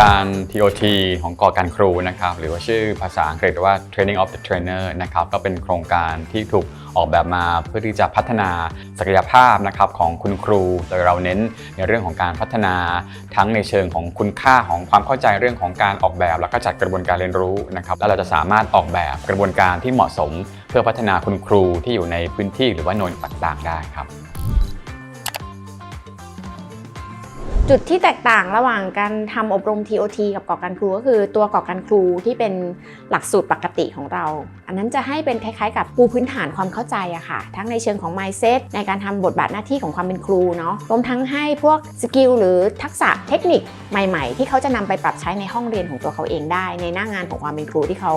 การ TOT ของก่อการครูนะครับ หรือว่าชื่อภาษาอังกฤษว่า Training of the Trainer นะครับ ก็เป็นโครงการที่ถูกออกแบบมาเพื่อที่จะพัฒนาศักยภาพนะครับของคุณครู โดยเราเน้นในเรื่องของการพัฒนาทั้งในเชิงของคุณค่าของความเข้าใจเรื่องของการออกแบบ แล้วก็จัดกระบวนการเรียนรู้นะครับแล้วเราจะสามารถออกแบบกระบวนการที่เหมาะสม เพื่อพัฒนาคุณครูที่อยู่ในพื้นที่หรือว่าหน่วยต่างๆ ได้ครับ จุดที่แตกต่างระหว่างการทำอบรม TOT กับก่อการครูก็คือตัวก่อการครูที่เป็นหลักสูตรปกติของเรา อันนั้นจะให้เป็นคล้ายๆ กับปูพื้นฐานความเข้าใจอะค่ะ ทั้งในเชิงของ mindset ในการทำบทบาทหน้าที่ของความเป็นครูเนาะรวมทั้งให้พวกสกิลหรือทักษะเทคนิคใหม่ ๆ ที่เขาจะนำไปปรับใช้ในห้องเรียนของตัวเขาเองได้ ในหน้างานของความเป็นครูที่เขา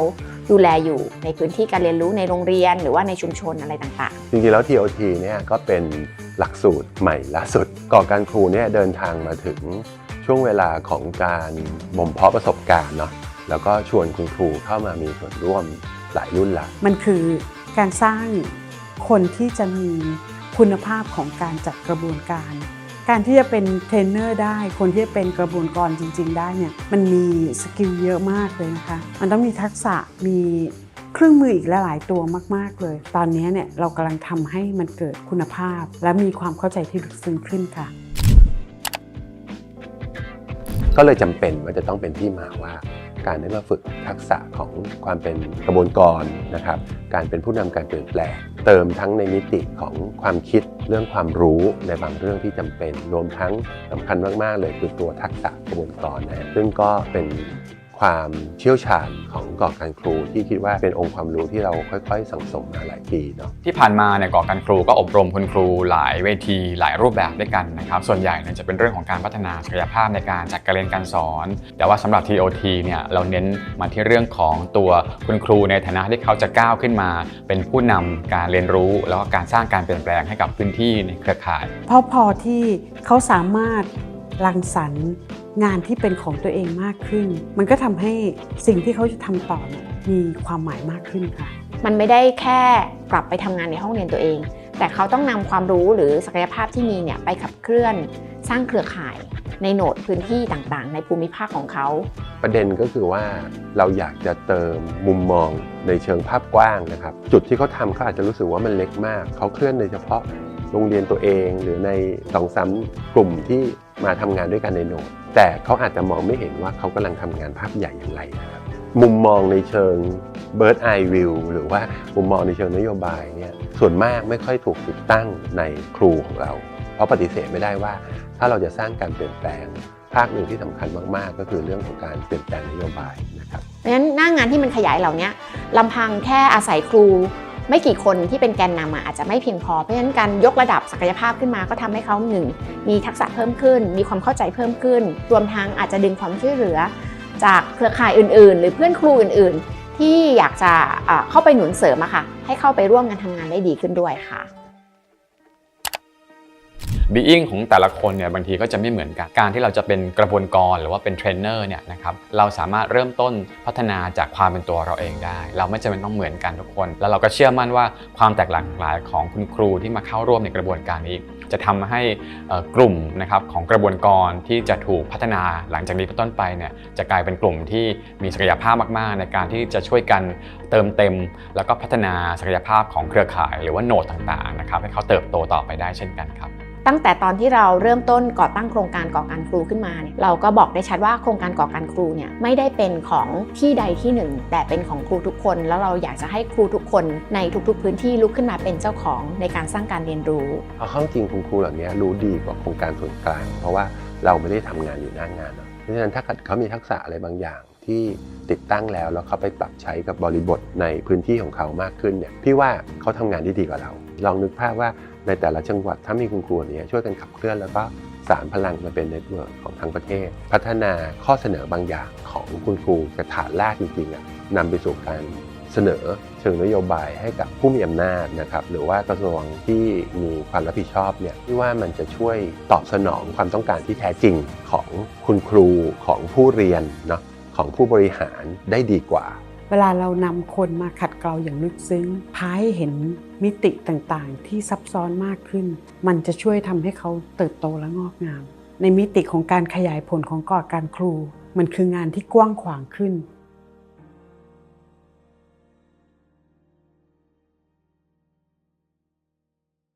ดูแลอยู่ในพื้นที่การเรียนรู้ในโรงเรียนหรือว่าในชุมชนอะไรต่างๆจริงๆแล้ว TOT เนี่ยก็เป็นหลักสูตรใหม่ล่าสุดก่อการครูเนี่ยเดินทางมาถึงช่วงเวลาของการบ่มเพาะประสบการณ์เนาะแล้วก็ชวนคุณครูเข้ามามีส่วนร่วมหลายรุ่นละ มันคือการสร้างคนที่จะมีคุณภาพของการจัดกระบวนการ การที่จะเป็นเทรนเนอร์ได้ คนที่จะเป็นกระบวนกรจริง ๆ ได้เนี่ยมันมีสกิลเยอะมากเลยนะคะ มันต้องมีทักษะมีเครื่องมืออีกหลายตัวมาก ๆ เลย ตอนนี้เนี่ยเรากำลังทำให้มันเกิดคุณภาพ และมีความเข้าใจที่ลึกซึ้งขึ้นค่ะ ก็เลยจำเป็นว่าจะต้องเป็นที่มาว่า การได้มาฝึกทักษะของความเป็นกระบวนการนะครับ การเป็นผู้นำการเปลี่ยนแปลง เติมทั้งในมิติของความคิดเรื่องความรู้ในบางเรื่องที่จำเป็น รวมทั้งสำคัญมาก ๆ เลยคือตัวทักษะกระบวนการนะซึ่งก็เป็น ความเชี่ยวชาญของก่อการครูที่คิดว่าเป็นองค์ความรู้ที่เราค่อย ๆ สังสมมาหลายปีเนาะที่ผ่านมาเนี่ยก่อการครูก็อบรมคุณครูหลายเวทีหลายรูปแบบด้วยกันนะครับส่วนใหญ่เนี่ยจะเป็นเรื่องของการพัฒนาศักยภาพในการจัดการเรียนการสอน แต่ว่าสำหรับ TOT เนี่ยเราเน้นมาที่เรื่องของตัวคุณครูในฐานะที่เขาจะก้าวขึ้นมา เป็นผู้นำการเรียนรู้ แล้วก็การสร้างการเปลี่ยนแปลงให้กับพื้นที่ในเครือข่าย เพราะพอที่เขาสามารถรังสรรค์ งานที่เป็นของตัวเองมากขึ้น มันก็ทำให้สิ่งที่เขาจะทำต่อเนี่ยมีความหมายมากขึ้นค่ะ มันไม่ได้แค่กลับไปทำงานในห้องเรียนตัวเอง แต่เขาต้องนำความรู้หรือศักยภาพที่มีเนี่ยไปขับเคลื่อนสร้างเครือข่ายในโหนดพื้นที่ต่างๆ ในภูมิภาคของเขา ประเด็นก็คือว่าเราอยากจะเติมมุมมองในเชิงภาพกว้างนะครับ จุดที่เขาทำเขาอาจจะรู้สึกว่ามันเล็กมาก เขาเคลื่อนโดยเฉพาะโรงเรียนตัวเอง หรือในสองสามกลุ่มที่มาทำงานด้วยกันในโหนด แต่เขาอาจจะมองไม่เห็นว่าเขากำลังทำงานภาพใหญ่อย่างไรนะครับมุมมองในเชิง bird eye view หรือว่ามุมมองในเชิงนโยบายเนี่ยส่วนมากไม่ค่อยถูกติดตั้งในครูของเรา เพราะปฏิเสธไม่ได้ว่า ถ้าเราจะสร้างการเปลี่ยนแปลงภาคหนึ่งที่สำคัญมากๆ ก็คือเรื่องของการเปลี่ยนแปลงนโยบายนะครับเพราะฉะนั้นหน้างานที่มันขยายเหล่านี้ลำพังแค่อาศัยครู ไม่กี่คนที่เป็นแกนนำอะอาจจะไม่เพียงพอ เพราะฉะนั้นการยกระดับศักยภาพขึ้นมาก็ทำให้เขาหนึ่งมีทักษะเพิ่มขึ้น มีความเข้าใจเพิ่มขึ้น รวมทั้งอาจจะดึงความช่วยเหลือ จากเครือข่ายอื่น ๆ หรือเพื่อนครูอื่น ๆ ที่อยากจะเข้าไปหนุนเสริมอะค่ะ ให้เข้าไปร่วมกันทำงานได้ดีขึ้นด้วยค่ะ being ของแต่ละคนเนี่ยบางทีก็จะไม่เหมือนกัน การที่เราจะเป็นกระบวนการหรือว่าเป็นเทรนเนอร์เนี่ยนะครับเราสามารถเริ่มต้นพัฒนาจากความเป็นตัวเราเองได้ เราไม่จำเป็นต้องเหมือนกันทุกคน แล้วเราก็เชื่อมั่นว่าความแตกหลากหลายของคุณครูที่มาเข้าร่วมในกระบวนการนี้จะทำให้กลุ่มนะครับของกระบวนการที่จะถูกพัฒนาหลังจากนี้เป็นต้นไปเนี่ยจะกลายเป็นกลุ่มที่มีศักยภาพมาก ๆ ในการที่จะช่วยกันเติมเต็ม แล้วก็พัฒนาศักยภาพของเครือข่าย หรือว่าโนดต่าง ๆ นะครับให้เขาเติบโตต่อไปได้เช่นกันครับ ตั้งแต่ตอนที่เราเริ่มต้นก่อตั้งโครงการก่อการครูขึ้นมาเนี่ยเราก็บอกได้ชัดว่าโครงการก่อการครูเนี่ยไม่ได้เป็นของที่ใดที่หนึ่ง แต่เป็นของครูทุกคน แล้วเราอยากจะให้ครูทุกคนในทุกๆ พื้นที่ลุกขึ้นมาเป็นเจ้าของในการสร้างการเรียนรู้เอาข้าจริงคุณครูเหล่านี้รู้ดีกว่าโครงการส่วนกลาง เพราะว่าเราไม่ได้ทำงานอยู่หน้างานเนอะเพราะฉะนั้นถ้าเกิดเขามีทักษะอะไรบางอย่างที่ติดตั้งแล้วแล้วเขาไปปรับใช้กับบริบทในพื้นที่ของเขามากขึ้นเนี่ยพี่ว่าเขาทำงานได้ดีกว่าเรา ลองนึกภาพว่า ในแต่ละจังหวัดถ้ามีคุณครูเนี้ช่วยกันขับเคลื่อนแล้วก็สารพลังมาเป็นเน็ตเวิร์กของทั้งประเทศ พัฒนาข้อเสนอบางอย่างของคุณครูกระฐานรากจริงๆนำไปสู่การเสนอเชิงนโยบายให้กับผู้มีอำนาจนะครับหรือว่ากระทรวงที่มีความรับผิดชอบเนี่ยที่ว่ามันจะช่วยตอบสนองความต้องการที่แท้จริงของคุณครูของผู้เรียนเนาะของผู้บริหารได้ดีกว่า เวลาเรานำคนมาขัดเกลาอย่างลึกซึ้งพาให้เห็นมิติต่างๆ ที่ซับซ้อนมากขึ้น มันจะช่วยทำให้เขาเติบโตและงอกงาม ในมิติของการขยายผลของก่อการครู มันคืองานที่กว้างขวางขึ้น